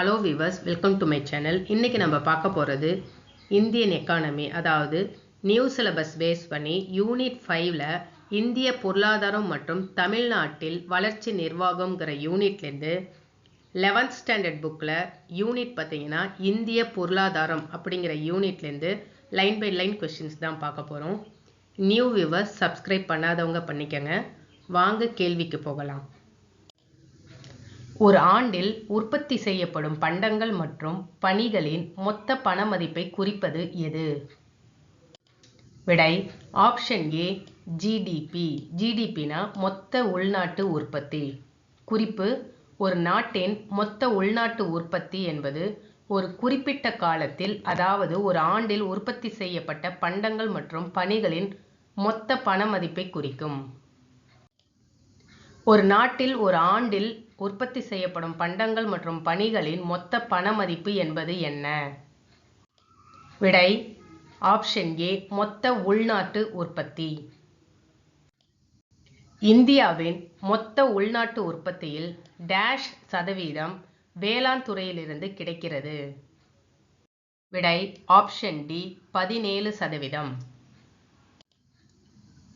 Hello viewers welcome to my channel இன்றைக்கி நம்ம பார்க்க போகிறது இந்தியன் எக்கானமி அதாவது நியூ சிலபஸ் பேஸ் பண்ணி யூனிட் ஃபைவ்ல இந்திய பொருளாதாரம் மற்றும் தமிழ்நாட்டில் வளர்ச்சி நிர்வாகம்ங்கிற யூனிட்லேருந்து லெவன்த் ஸ்டாண்டர்ட் புக்கில் யூனிட் பார்த்தீங்கன்னா இந்திய பொருளாதாரம் அப்படிங்கிற யூனிட்லேருந்து லைன் பை லைன் கொஷின்ஸ் தான் பார்க்க போகிறோம் நியூ வியூவர்ஸ் சப்ஸ்கிரைப் பண்ணாதவங்க பண்ணிக்கங்க. வாங்க கேள்விக்கு போகலாம். ஒரு ஆண்டில் உற்பத்தி செய்யப்படும் பண்டங்கள் மற்றும் பணிகளின் மொத்த பண மதிப்பை குறிப்பது எது? விடை ஆப்ஷன் ஏ ஜிடிபி ஜிடிபினா மொத்த உள்நாட்டு உற்பத்தி. குறிப்பு ஒரு நாட்டின் மொத்த உள்நாட்டு உற்பத்தி என்பது ஒரு குறிப்பிட்ட காலத்தில் அதாவது ஒரு ஆண்டில் உற்பத்தி செய்யப்பட்ட பண்டங்கள் மற்றும் பணிகளின் மொத்த பண மதிப்பை குறிக்கும். ஒரு நாட்டில் ஒரு ஆண்டில் உற்பத்தி செய்யப்படும் பண்டங்கள் மற்றும் பணிகளின் மொத்த பண மதிப்பு என்பது என்ன? விடை ஆப்ஷன் ஏ மொத்த உள்நாட்டு உற்பத்தி. இந்தியாவின் மொத்த உள்நாட்டு உற்பத்தியில் டேஷ் சதவீதம் வேளாண் துறையிலிருந்து கிடைக்கிறது. விடை ஆப்ஷன் டி பதினேழு சதவீதம்.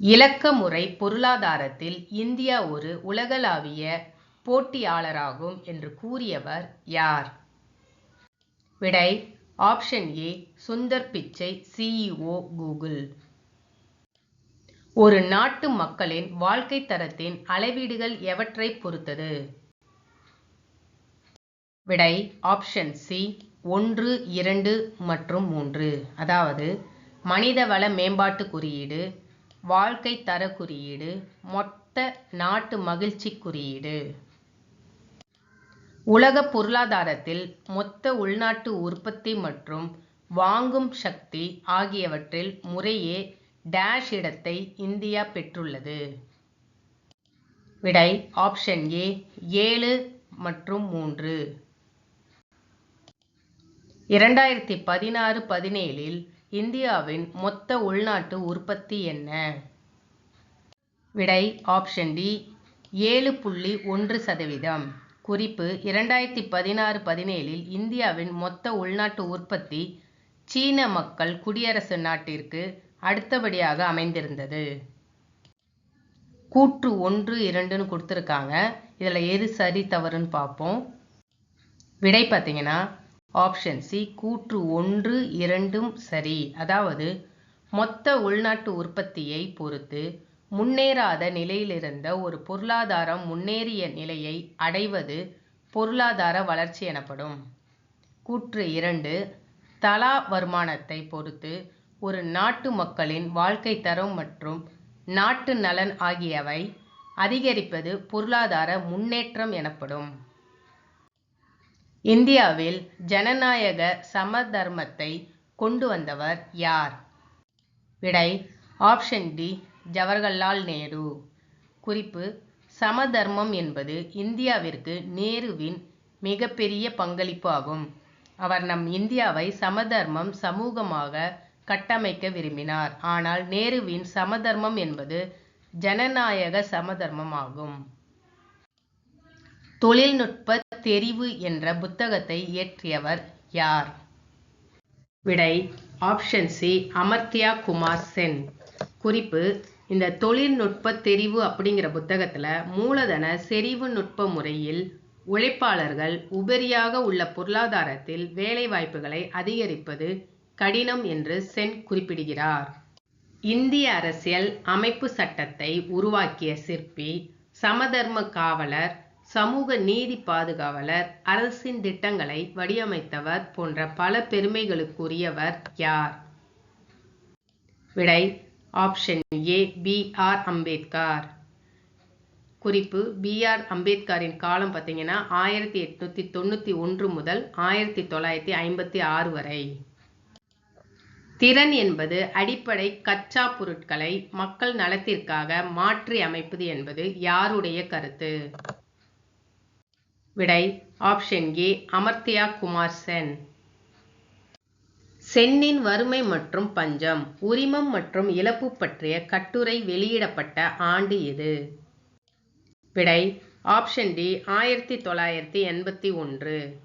இலக்க முறை பொருளாதாரத்தில் இந்தியா ஒரு உலகளாவிய போட்டியாளராகும் என்று கூறியவர் யார்? விடை ஆப்ஷன் ஏ சுந்தர் பிச்சை சிஇஓ கூகுள். ஒரு நாட்டு மக்களின் வாழ்க்கை தரத்தின் அளவீடுகள் எவற்றை பொறுத்தது? விடை ஆப்ஷன் சி ஒன்று இரண்டு மற்றும் மூன்று. அதாவது மனிதவள மேம்பாட்டு குறியீடு வாழ்க்கை தர குறியீடு மொத்த நாட்டு மகிழ்ச்சி குறியீடு. உலக பொருளாதாரத்தில் மொத்த உள்நாட்டு உற்பத்தி மற்றும் வாங்கும் சக்தி ஆகியவற்றில் முறையே டேஷ் இடத்தை இந்தியா பெற்றுள்ளது. விடை ஆப்ஷன் ஏ ஏழு மற்றும் மூன்று. இரண்டாயிரத்தி பதினாறு பதினேழில் இந்தியாவின் மொத்த உள்நாட்டு உற்பத்தி என்ன? விடை ஆப்ஷன் டி ஏழு புள்ளி ஒன்று சதவீதம். குறிப்பு இரண்டாயிரத்தி பதினாறு பதினேழில் இந்தியாவின் மொத்த உள்நாட்டு உற்பத்தி சீன மக்கள் குடியரசு நாட்டிற்கு அடுத்தபடியாக அமைந்திருந்தது. கூற்று ஒன்று இரண்டுன்னு கொடுத்துருக்காங்க. இதில் எது சரி தவறுன்னு பார்ப்போம். விடை பார்த்தீங்கன்னா ஆப்ஷன் சி கூற்று ஒன்று இரண்டும் சரி. அதாவது மொத்த உள்நாட்டு உற்பத்தியை பொறுத்து முன்னேறாத நிலையிலிருந்த ஒரு பொருளாதாரம் முன்னேறிய நிலையை அடைவது பொருளாதார வளர்ச்சி எனப்படும். கூற்று இரண்டு தலா வருமானத்தை பொறுத்து ஒரு நாட்டு மக்களின் வாழ்க்கை தரம் மற்றும் நாட்டு நலன் ஆகியவை அதிகரிப்பது பொருளாதார முன்னேற்றம் எனப்படும். இந்தியாவில் ஜனநாயக சமதர்மத்தை கொண்டு வந்தவர் யார்? விடை ஆப்ஷன் டி ஜவஹர்லால் நேரு. குறிப்பு சமதர்மம் என்பது இந்தியாவிற்கு நேருவின் மிகப்பெரிய பங்களிப்பு ஆகும். அவர் நம் இந்தியாவை சமதர்மம் சமூகமாக கட்டமைக்க விரும்பினார். ஆனால் நேருவின் சமதர்மம் என்பது ஜனநாயக சமதர்மம் ஆகும். தொழில்நுட்ப தெரிவு என்ற புத்தகத்தை இயற்றியவர் யார்? விடை ஆப்ஷன் சி அமர்த்தியா குமார் சென். குறிப்பு இந்த தொழில்நுட்ப தெரிவு அப்படிங்கிற புத்தகத்தில் மூலதன செறிவு நுட்ப முறையில் உழைப்பாளர்கள் உபரியாக உள்ள பொருளாதாரத்தில் வேலைவாய்ப்புகளை அதிகரிப்பது கடினம் என்று சென் குறிப்பிடுகிறார். இந்திய அரசியல் அமைப்பு சட்டத்தை உருவாக்கிய சிற்பி சமதர்ம காவலர் சமூக நீதி பாதுகாவலர் அரசின் திட்டங்களை வடிவமைத்தவர் போன்ற பல பெருமைகளுக்குரியவர் யார்? விடை option A B R Ambedkar. குறிப்பு பி ஆர் அம்பேத்கரின் காலம் பார்த்தீங்கன்னா ஆயிரத்தி எட்நூத்தி தொண்ணூத்தி ஒன்று முதல் ஆயிரத்தி தொள்ளாயிரத்தி ஐம்பத்தி ஆறு வரை. திறன் என்பது அடிப்படை கச்சா பொருட்களை மக்கள் நலத்திற்காக மாற்றி அமைப்பது என்பது யாருடைய கருத்து? விடை ஆப்ஷன் ஏ அமர்த்தியா குமார் சென் சென்னின் வறுமை மற்றும் பஞ்சம் உரிமம் மற்றும் இழப்பு பற்றிய கட்டுரை வெளியிடப்பட்ட ஆண்டு எது விடை ஆப்ஷன் டி ஆயிரத்தி தொள்ளாயிரத்தி எண்பத்தி ஒன்று.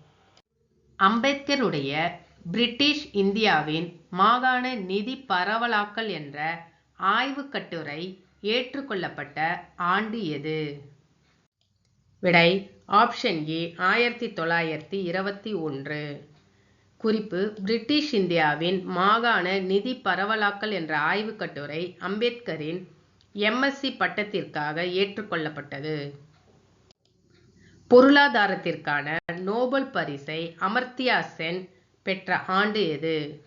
அம்பேத்கருடைய பிரிட்டிஷ் இந்தியாவின் மாகாண நிதி பரவலாக்கல் என்ற ஆய்வுக் கட்டுரை ஏற்றுக்கொள்ளப்பட்ட ஆண்டு எது? விடை ஆப்ஷன் ஏ ஆயிரத்தி தொள்ளாயிரத்தி இருபத்தி ஒன்று. குறிப்பு பிரிட்டிஷ் இந்தியாவின் மாகாண நிதி பரவலாக்கல் என்ற ஆய்வுக் கட்டுரை அம்பேத்கரின் எம்எஸ்சி பட்டத்திற்காக ஏற்றுக்கொள்ளப்பட்டது. பொருளாதாரத்திற்கான நோபல் பரிசை அமர்த்தியா சென் பெற்ற ஆண்டு எது?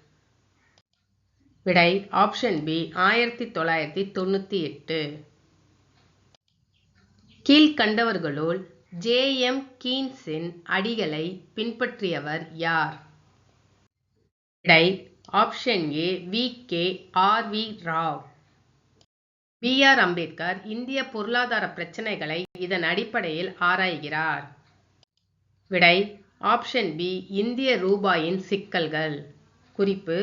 விடை ஆப்ஷன் பி ஆயிரத்தி தொள்ளாயிரத்தி தொண்ணூத்தி எட்டு. கீழ்கண்டவர்களுள் ஜே எம் கீன்ஸின் அடிகளை பின்பற்றியவர் யார்? விடை option A V K R V Rao B R Ambedkar இந்திய பொருளாதார பிரச்சனைகளை இதன் அடிப்படையில் ஆராய்கிறார். விடை ஆப்ஷன் பி இந்திய ரூபாயின் சிக்கல்கள். குறிப்பு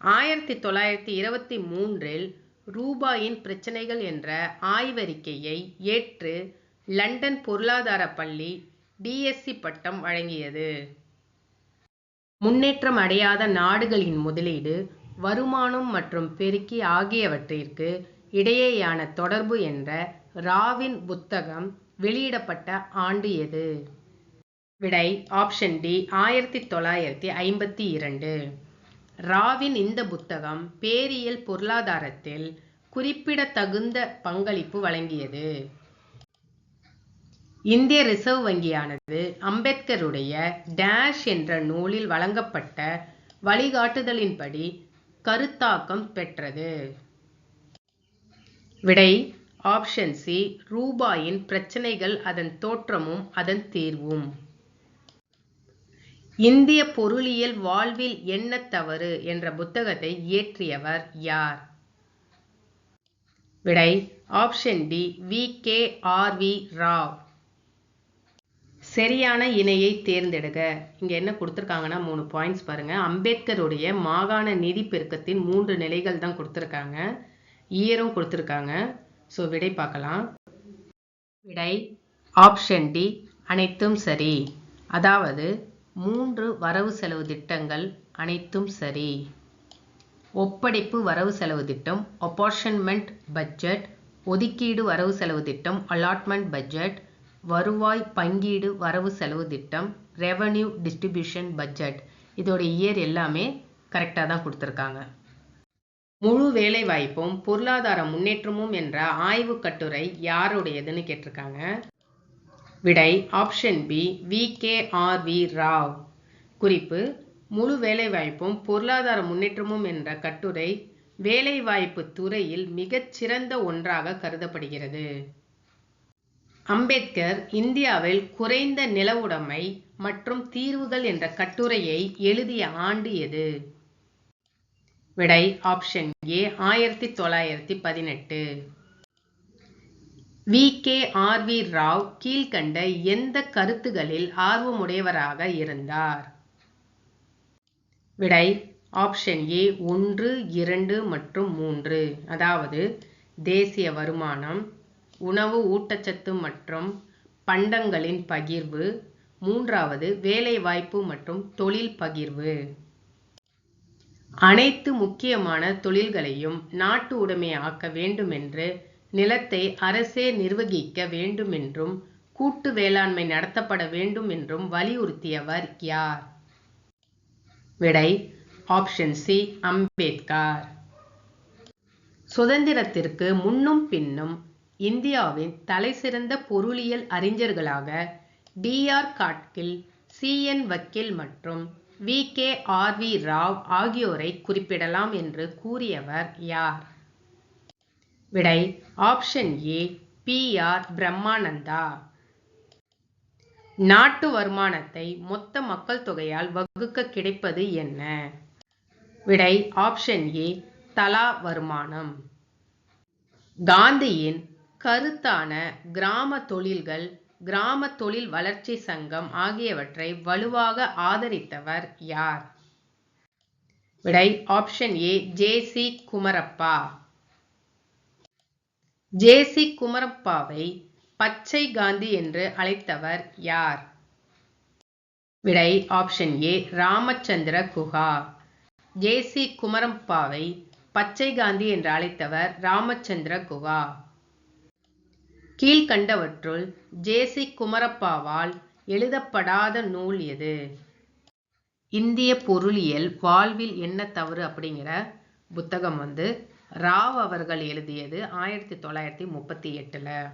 ஆயிரத்தி தொள்ளாயிரத்தி இருபத்தி மூன்றில் ரூபாயின் பிரச்சனைகள் என்ற ஆய்வறிக்கையை ஏற்று லண்டன் பொருளாதார பள்ளி டிஎஸ்சி பட்டம் வழங்கியது. முன்னேற்றம் அடையாத நாடுகளின் முதலீடு வருமானம் மற்றும் பெருக்கி ஆகியவற்றிற்கு இடையேயான தொடர்பு என்ற ராவின் புத்தகம் வெளியிடப்பட்ட ஆண்டு எது? விடை ஆப்ஷன் டி ஆயிரத்தி தொள்ளாயிரத்தி ஐம்பத்தி இரண்டு. ராவின் இந்த புத்தகம் பேரியல் பொருளாதாரத்தில் குறிப்பிடத்தகுந்த பங்களிப்பு வழங்கியது. இந்திய ரிசர்வ் வங்கியானது அம்பேத்கருடைய டேஷ் என்ற நூலில் வழங்கப்பட்ட வழிகாட்டுதலின்படி கருத்தாக்கம் பெற்றது. விடை ஆப்ஷன் சி ரூபாயின் பிரச்சனைகள் அதன் தோற்றமும் அதன் தீர்வும். இந்திய பொருளியல் வாழ்வில் என்ன தவறு என்ற புத்தகத்தை இயற்றியவர் யார்? விடை option D V K R V Rao. சரியான இணையை தேர்ந்தெடுக்க இங்கே என்ன கொடுத்துருக்காங்கன்னா மூணு பாயிண்ட்ஸ் பாருங்கள் அம்பேத்கருடைய மாகாண நிதி பெருக்கத்தின் மூன்று நிலைகள் தான் கொடுத்துருக்காங்க. இயரும் கொடுத்துருக்காங்க. ஸோ விடை பார்க்கலாம். விடை ஆப்ஷன் டி அனைத்தும் சரி. அதாவது மூன்று வரவு செலவு திட்டங்கள் அனைத்தும் சரி. ஒப்படைப்பு வரவு செலவு திட்டம் அப்பார்ஷன்மெண்ட் பட்ஜெட் ஒதுக்கீடு வரவு செலவு திட்டம் அலாட்மெண்ட் பட்ஜெட் வருவாய் பங்கீடு வரவு செலவு திட்டம் ரெவன்யூ டிஸ்ட்ரிபியூஷன் பட்ஜெட் இதோட இயர் எல்லாமே கரெக்டாக தான் கொடுத்துருக்காங்க. முழு வேலை வாய்ப்பும் பொருளாதார முன்னேற்றமும் என்ற ஆய்வு கட்டுரை யாருடையதுன்னு கேட்டிருக்காங்க? விடை option B V K R V Rao. குறிப்பு முழு வேலைவாய்ப்பும் பொருளாதார முன்னேற்றமும் என்ற கட்டுரை வேலைவாய்ப்பு துறையில் மிகச் சிறந்த ஒன்றாக கருதப்படுகிறது. அம்பேத்கர் இந்தியாவில் குறைந்த நிலவுடைமை மற்றும் தீர்வுகள் என்ற கட்டுரையை எழுதிய ஆண்டு எது? விடை ஆப்ஷன் ஏ ஆயிரத்தி தொள்ளாயிரத்தி பதினெட்டு. V. K. R. V. Rao கீழ்கண்ட எந்த கருத்துகளில் ஆர்வமுடையவராக இருந்தார்? விடை ஆப்ஷன் ஏ ஒன்று இரண்டு மற்றும் மூன்று. அதாவது தேசிய வருமானம் உணவு ஊட்டச்சத்து மற்றும் பண்டங்களின் பகிர்வு. மூன்றாவது வேலைவாய்ப்பு மற்றும் தொழில் பகிர்வு. அனைத்து முக்கியமான தொழில்களையும் நாட்டு உடைமையாக்க வேண்டுமென்று நிலத்தை அரசே நிர்வகிக்க வேண்டுமென்றும் கூட்டு வேளாண்மை நடத்தப்பட வேண்டும் என்றும் வலியுறுத்தியவர் யார்? விடை ஆப்ஷன் சி அம்பேத்கர். சுதந்திரத்திற்கு முன்னும் பின்னும் இந்தியாவின் தலைசிறந்த பொருளியல் அறிஞர்களாக D R Gadgil C N Vakil மற்றும் V K R V Rao ஆகியோரை குறிப்பிடலாம் என்று கூறியவர் யார்? விடை option A B R Brahmananda. நாட்டு வருமானத்தை மொத்த மக்கள் தொகையால் வகுக்க கிடைப்பது என்ன? விடை ஆப்ஷன் ஏ தலா வருமானம். காந்தியின் கருத்தான கிராம தொழில்கள் கிராம தொழில் வளர்ச்சி சங்கம் ஆகியவற்றை வலுவாக ஆதரித்தவர் யார்? விடை option A J C Kumarappa. J C குமரப்பாவை பச்சை காந்தி என்று அழைத்தவர் யார்? விடை option A Ramachandra Guha. J C குமரப்பாவை பச்சை காந்தி என்று அழைத்தவர் ராமச்சந்திர குஹா. கீழ்கண்டவற்றுள் ஜேசி குமரப்பாவால் எழுதப்படாத நூல் எது? இந்திய பொருளியல் வாழ்வில் என்ன தவறு அப்படிங்கிற புத்தகம் வந்து ராவ் அவர்கள் எழுதியது ஆயிரத்தி தொள்ளாயிரத்தி முப்பத்தி எட்டில்.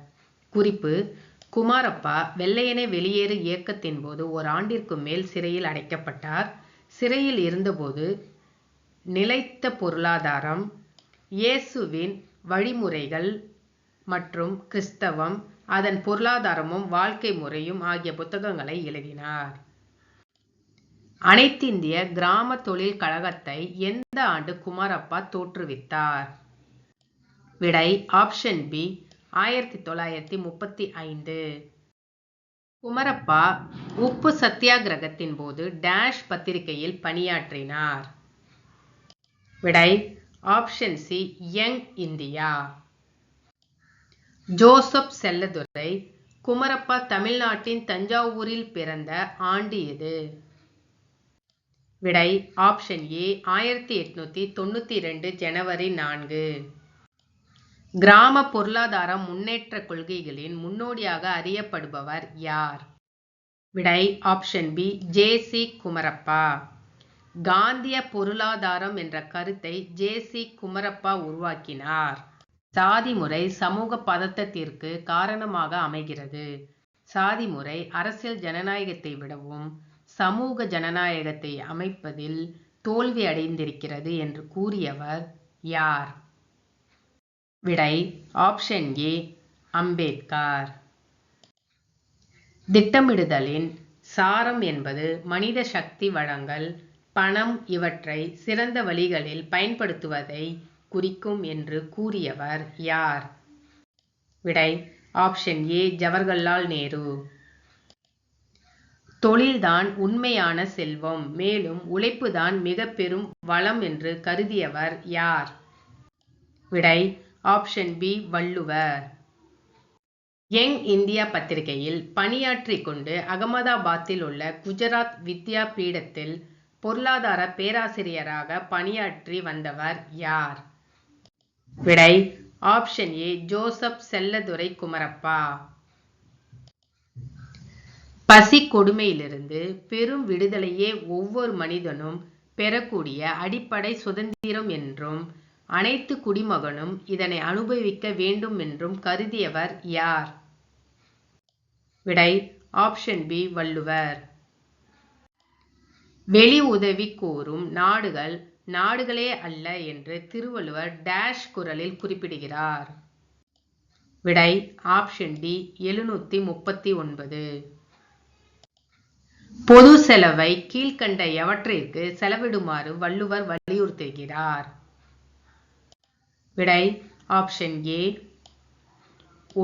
குறிப்பு குமாரப்பா வெள்ளையனே வெளியேறு இயக்கத்தின் போது ஒரு ஆண்டிற்கு மேல் சிறையில் அடைக்கப்பட்டார். சிறையில் இருந்தபோது நிலைத்த பொருளாதாரம் இயேசுவின் வழிமுறைகள் மற்றும் கிறிஸ்தவம் அதன் பொருளாதாரமும் வாழ்க்கை முறையும் ஆகிய புத்தகங்களை எழுதினார். அனைத்திந்திய கிராம தொழில் கழகத்தை எந்த ஆண்டு குமாரப்பா தோற்றுவித்தார்? விடை ஆப்ஷன் பி ஆயிரத்தி தொள்ளாயிரத்தி முப்பத்தி ஐந்து. குமரப்பா உப்பு சத்தியாகிரகத்தின் போது டேஷ் பத்திரிகையில் பணியாற்றினார். விடை option C young India. Joseph Chelladurai Kumarappa தமிழ்நாட்டின் தஞ்சாவூரில் பிறந்த ஆண்டு எது? விடை ஆப்ஷன் ஏ ஆயிரத்தி எட்நூத்தி தொண்ணூத்தி ரெண்டு ஜனவரி நான்கு. கிராம பொருளாதார முன்னேற்ற கொள்கைகளின் முன்னோடியாக அறியப்படுபவர் யார்? விடை option B J C Kumarappa. காந்திய பொருளாதாரம் என்ற கருத்தை ஜே சி குமரப்பா உருவாக்கினார். சாதி முறை சமூக பதத்தத்திற்கு காரணமாக அமைகிறது. சாதி முறை அரசியல் ஜனநாயகத்தை விடவும் சமூக ஜனநாயகத்தை அமைப்பதில் தோல்வி அடைந்திருக்கிறது என்று கூறியவர் யார்? விடை ஆப்ஷன் ஏ அம்பேத்கர். திட்டமிடுதலின் சாரம் என்பது மனித சக்தி வளங்கள் பணம் இவற்றை சிறந்த வழிகளில் பயன்படுத்துவதை குறிக்கும் என்று கூறியவர் யார்? விடை ஆப்ஷன் ஏ ஜவஹர்லால் நேரு. தொழில்தான் உண்மையான செல்வம் மேலும் உழைப்புதான் மிக பெரும் வளம் என்று கருதியவர் யார்? விடை option B Valluvar. Young India பத்திரிகையில் பணியாற்றிக் கொண்டு அகமதாபாத்தில் உள்ள குஜராத் வித்யா பீடத்தில் பொருளாதார பேராசிரியராக பணியாற்றி வந்தவர் யார்? விடை. Option A Joseph Chelladurai Kumarappa. பசி கொடுமையிலிருந்து பெரும் விடுதலையே ஒவ்வொரு மனிதனும் பெறக்கூடிய அடிப்படை சுதந்திரம் என்றும் அனைத்து குடிமகனும் இதனை அனுபவிக்க வேண்டும் என்றும் கருதியவர் யார்? விடை. Option B Valluvar. வெளி உதவி கோரும் நாடுகள் நாடுகளே அல்ல என்று திருவள்ளுவர் டேஷ் குரலில் குறிப்பிடுகிறார். விடை ஆப்ஷன் டி எழுநூத்தி முப்பத்தி ஒன்பது. பொது செலவை கீழ்கண்ட எவற்றிற்கு செலவிடுமாறு வள்ளுவர் வலியுறுத்துகிறார். விடை ஆப்ஷன் ஏ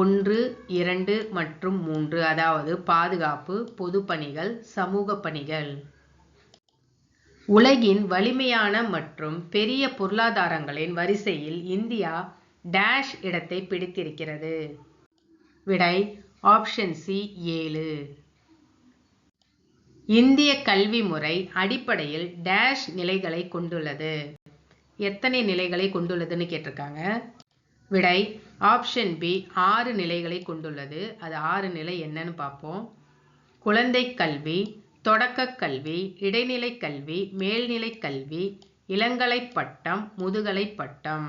ஒன்று இரண்டு மற்றும் மூன்று அதாவது பாதுகாப்பு பொது பணிகள் சமூக பணிகள். உலகின் வலிமையான மற்றும் பெரிய பொருளாதாரங்களின் வரிசையில் இந்தியா டேஷ் இடத்தை பிடித்திருக்கிறது. விடை ஆப்ஷன் சி ஏழு. இந்திய கல்வி முறை அடிப்படையில் டேஷ் நிலைகளை கொண்டுள்ளது. எத்தனை நிலைகளை கொண்டுள்ளதுன்னு கேட்டிருக்காங்க. விடை ஆப்ஷன் பி ஆறு நிலைகளை கொண்டுள்ளது. அது ஆறு நிலை என்னன்னு பார்ப்போம். குழந்தை கல்வி தொடக்க கல்வி இடைநிலை கல்வி மேல்நிலை கல்வி இளங்கலை பட்டம் முதுகலை பட்டம்.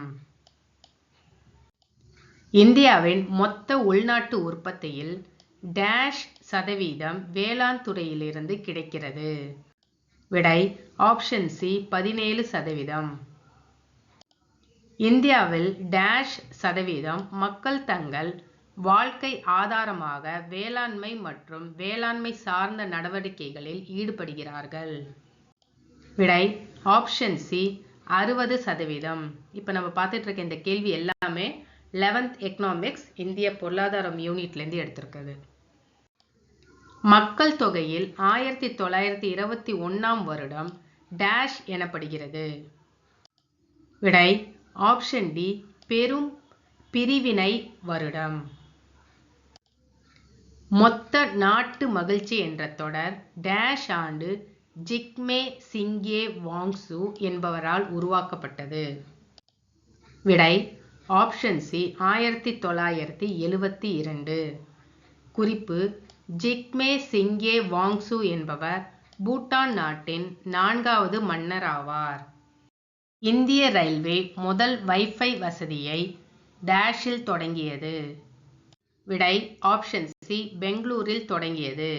இந்தியாவின் மொத்த உள்நாட்டு உற்பத்தியில் டேஷ் சதவீதம் வேளாண் துறையிலிருந்து கிடைக்கிறது. விடை ஆப்ஷன் சி பதினேழு சதவீதம். இந்தியாவில் டேஷ் சதவீதம் மக்கள் தங்கள் வாழ்க்கை ஆதாரமாக வேளாண்மை மற்றும் வேளாண்மை சார்ந்த நடவடிக்கைகளில் ஈடுபடுகிறார்கள். விடை ஆப்ஷன் சி அறுபது சதவீதம். இப்போ நம்ம பார்த்துட்டு இருக்க இந்த கேள்வி எல்லாமே லெவன்த் எக்கனாமிக்ஸ் இந்திய பொருளாதாரம் யூனிட்லேருந்து எடுத்திருக்குது. மக்கள் தொகையில் ஆயிரத்தி தொள்ளாயிரத்தி இருபத்தி ஒன்றாம் வருடம் டேஷ் எனப்படுகிறது. விடை ஆப்ஷன் டி பெரும் பிரிவினை வருடம். மொத்த நாட்டு மகிழ்ச்சி என்ற தொடர் டேஷ் ஆண்டு ஜிக்மே சிங்கே வாங்சு என்பவரால் உருவாக்கப்பட்டது. விடை ஆப்ஷன் சி ஆயிரத்தி தொள்ளாயிரத்தி எழுவத்தி இரண்டு. குறிப்பு ஜிக்மே சிங்கே வாங்சு என்பவர் பூட்டான் நாட்டின் நான்காவது மன்னர் ஆவார். இந்திய ரயில்வே முதல் வைஃபை வசதியை டேஷில் தொடங்கியது. விடை ஆப்ஷன் சி பெங்களூரில் தொடங்கியது.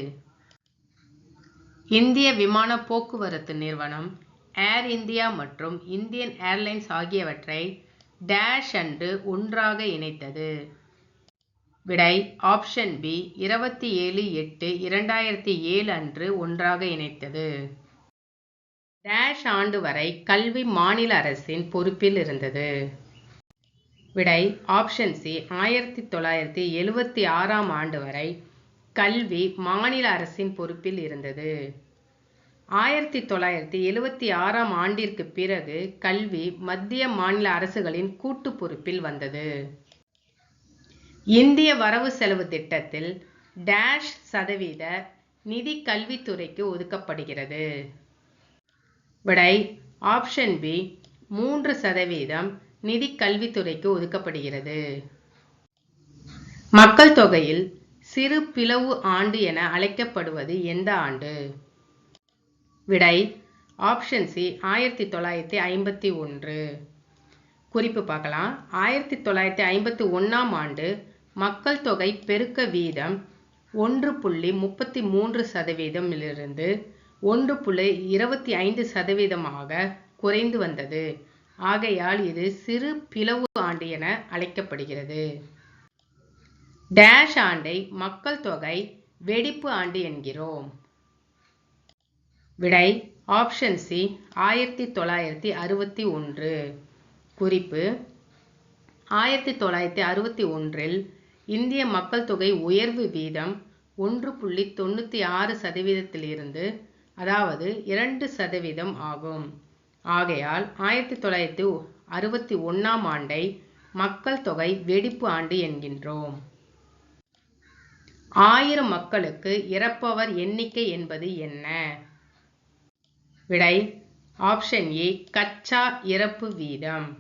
இந்திய விமான போக்குவரத்து நிறுவனம் ஏர் இந்தியா மற்றும் இந்தியன் ஏர்லைன்ஸ் ஆகியவற்றை டேஷ் அன்று ஒன்றாக இணைத்தது. விடை ஆப்ஷன் பி இருபத்தி ஏழு எட்டு இரண்டாயிரத்தி ஏழு அன்று ஒன்றாக இணைத்தது. டேஷ் ஆண்டு வரை கல்வி மாநில அரசின் பொறுப்பில் இருந்தது. விடை ஆப்ஷன் சி ஆயிரத்தி தொள்ளாயிரத்தி எழுவத்தி ஆறாம் ஆண்டு வரை கல்வி மாநில அரசின் பொறுப்பில் இருந்தது. ஆயிரத்தி தொள்ளாயிரத்தி எழுவத்தி ஆறாம் ஆண்டிற்கு பிறகு கல்வி மத்திய மாநில அரசுகளின் கூட்டு பொறுப்பில் வந்தது. இந்திய வரவு செலவு திட்டத்தில் டேஷ் சதவீத நிதி கல்வித்துறைக்கு ஒதுக்கப்படுகிறது. விடை ஆப்ஷன் பி மூன்று சதவீதம் நிதி கல்வித்துறைக்கு ஒதுக்கப்படுகிறது. மக்கள் தொகையில் சிறு பிளவு ஆண்டு என அழைக்கப்படுவது எந்த ஆண்டு? விடை ஆப்ஷன் சி ஆயிரத்தி தொள்ளாயிரத்தி ஐம்பத்தி ஒன்று. குறிப்பு பார்க்கலாம். ஆயிரத்தி தொள்ளாயிரத்தி ஐம்பத்தி ஒன்றாம் ஆண்டு மக்கள் தொகை பெருக்க வீதம் ஒன்று புள்ளி முப்பத்தி மூன்று சதவீதமிலிருந்து ஒன்று புள்ளி இருபத்தி ஐந்து சதவீதமாக குறைந்து வந்தது. ஆகையால் இது சிறு பிளவு ஆண்டு என அழைக்கப்படுகிறது. டேஷ் ஆண்டை மக்கள் தொகை வெடிப்பு ஆண்டு என்கிறோம். விடை ஆப்ஷன் சி ஆயிரத்தி தொள்ளாயிரத்தி அறுபத்தி ஒன்று. குறிப்பு ஆயிரத்தி தொள்ளாயிரத்தி அறுபத்தி ஒன்றில் இந்திய மக்கள் தொகை உயர்வு வீதம் ஒன்று புள்ளி தொண்ணூற்றி ஆறு சதவீதத்திலிருந்து அதாவது இரண்டு சதவீதம் ஆகும். ஆகையால் ஆயிரத்தி தொள்ளாயிரத்தி அறுபத்தி ஒன்றாம் ஆண்டை மக்கள் தொகை வெடிப்பு ஆண்டு என்கின்றோம். ஆயிரம் மக்களுக்கு இறப்பவர் எண்ணிக்கை என்பது என்ன? விடை ஆப்ஷன் ஏ கச்சா இறப்பு வீதம்.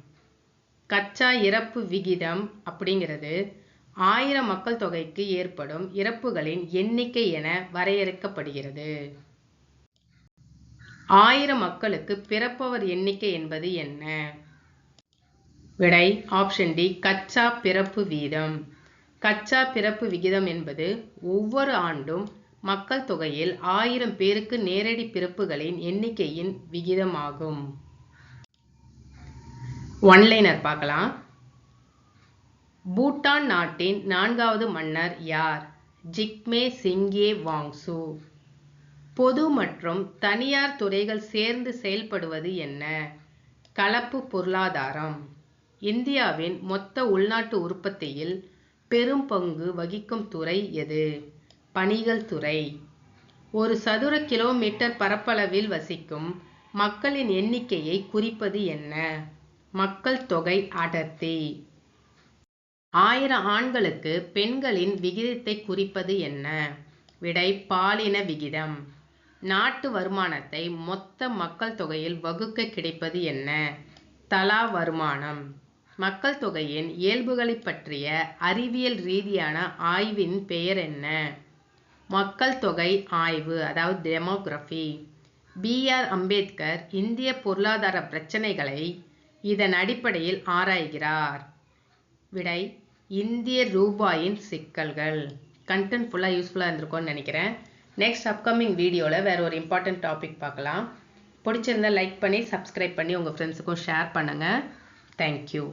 கச்சா இறப்பு விகிதம் அப்படிங்கிறது ஆயிரம் மக்கள் தொகைக்கு ஏற்படும் இறப்புகளின் எண்ணிக்கை என வரையறுக்கப்படுகிறது. ஆயிரம் மக்களுக்கு பிறப்பவர் எண்ணிக்கை என்பது என்ன? விடை ஆப்ஷன் டி கச்சா பிறப்பு வீதம். கச்சா பிறப்பு விகிதம் என்பது ஒவ்வொரு ஆண்டும் மக்கள் தொகையில் ஆயிரம் பேருக்கு நேரடி பிறப்புகளின் எண்ணிக்கையின் விகிதமாகும். ஒன்லைனர் பார்க்கலாம். பூட்டான் நாட்டின் நான்காவது மன்னர் யார்? ஜிக்மே சிங்கே வாங்சு. பொது மற்றும் தனியார் துறைகள் சேர்ந்து செயல்படுவது என்ன? கலப்பு பொருளாதாரம். இந்தியாவின் மொத்த உள்நாட்டு உற்பத்தியில் பெரும் பங்கு வகிக்கும் துறை எது? பணிகள் துறை. ஒரு சதுர கிலோமீட்டர் பரப்பளவில் வசிக்கும் மக்களின் எண்ணிக்கையை குறிப்பது என்ன? மக்கள் தொகை அடர்த்தி. ஆயிரம் ஆண்களுக்கு பெண்களின் விகிதத்தை குறிப்பது என்ன? விடை பாலின விகிதம். நாட்டு வருமானத்தை மொத்த மக்கள் தொகையில் வகுக்க கிடைப்பது என்ன? தலா வருமானம். மக்கள் தொகையின் இயல்புகளை பற்றிய அறிவியல் ரீதியான ஆய்வின் பெயர் என்ன? மக்கள் தொகை ஆய்வு அதாவது டெமோகிராஃபி பி. ஆர். அம்பேத்கர் இந்திய பொருளாதார பிரச்சனைகளை இதன் அடிப்படையில் ஆராய்கிறார். விடை இந்திய ரூபாயின் சிக்கல்கள். கண்டென்ட் ஃபுல்லாக யூஸ்ஃபுல்லாக இருந்திருக்கும்னு நினைக்கிறேன். நெக்ஸ்ட் அப்கமிங் வீடியோவில் வேறு ஒரு இம்பார்ட்டன்ட் டாபிக் பார்க்கலாம். பிடிச்சிருந்தா லைக் பண்ணி சப்ஸ்கிரைப் பண்ணி உங்கள் ஃப்ரெண்ட்ஸுக்கும் ஷேர் பண்ணுங்கள் தேங்க்யூ